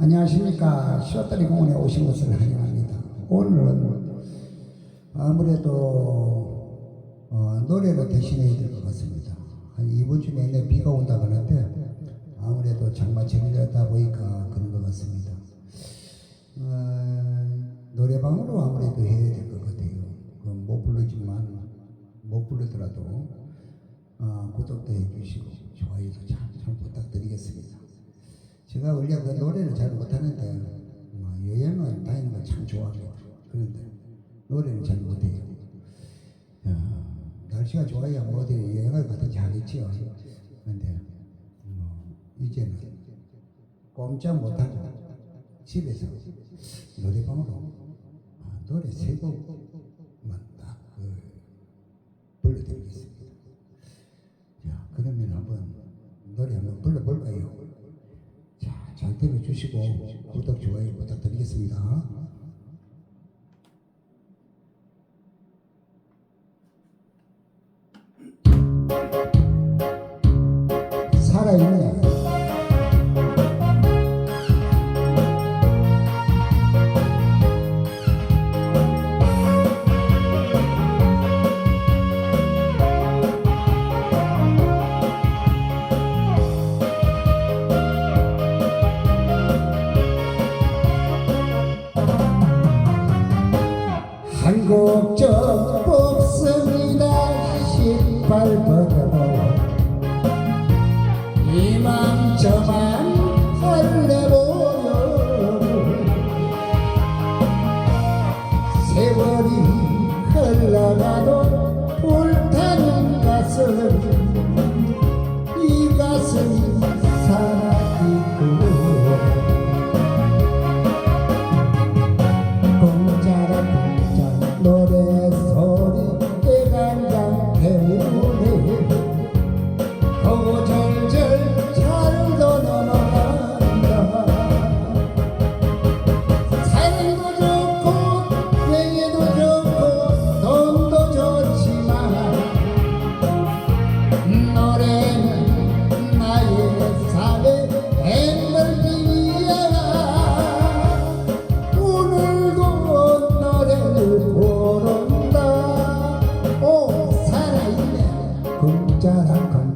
안녕하십니까. 시어다리 공원에 오신 것을 환영합니다. 오늘은 아무래도 어, 노래로 대신해야 될 것 같습니다. 한 이번 주 내내 비가 온다고 하는데 아무래도 장마철이다 보니까 그런 것 같습니다. 어, 노래방으로 아무래도 해야 될 것 같아요. 그못 부르지만 못 부르더라도 어, 구독도 해주시고 좋아요도 참, 참 부탁드리겠습니다. 제가 원래 그 노래를 잘 못하는데 뭐 여행을 다니는 걸 참 좋아합니다. 그런데 노래는 잘 못해요. 야, 날씨가 좋아야 뭐 어디 여행을 가든지 하겠지요. 그런데 뭐 이제는 꼼짝 못하고 집에서 노래방으로 아, 노래 세곡 주시고 구독, 좋아요 부탁드리겠습니다. 공짜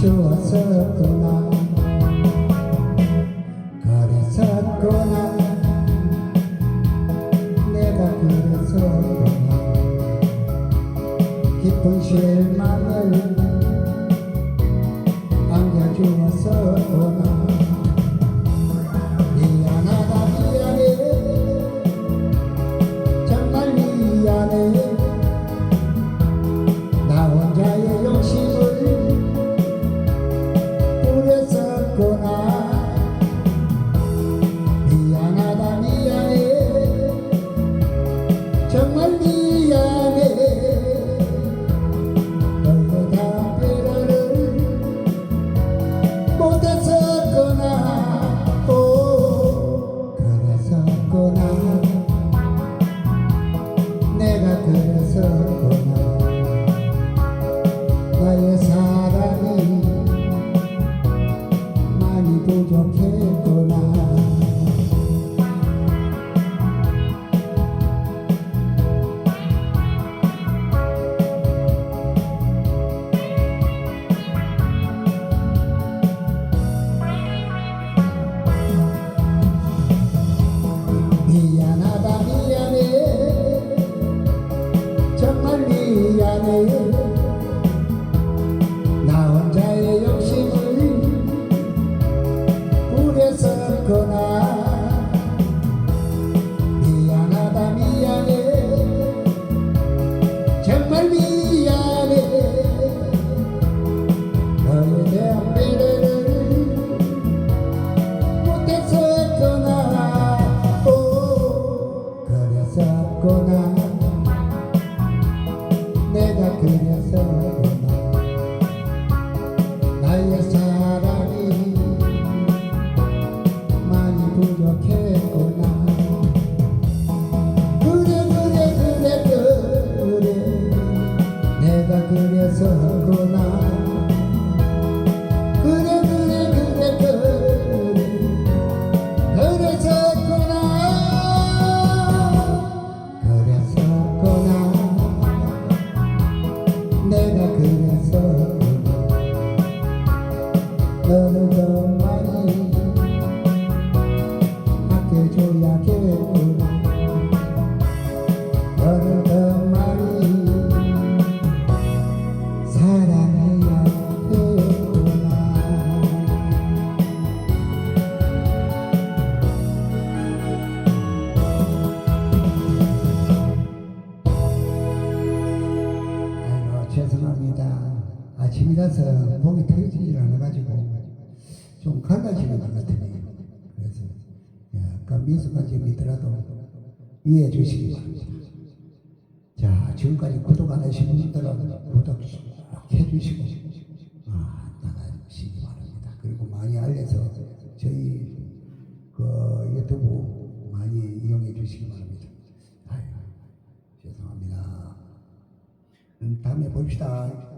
좋았었구나. 그랬었구나. 내가 그랬었구나. 기쁜 실망을 안겨주었었구나. 미안하다 미안해. 정말 미안해. that 점이 있더라도 이해해 주시기 바랍니다. 자, 지금까지 구독 안 하신 분들은 구독 꼭 해주시고, 아, 나가시기 바랍니다. 그리고 많이 알려서 저희 그 유튜브 많이 이용해 주시기 바랍니다. 아유, 죄송합니다. 음, 다음에 봅시다.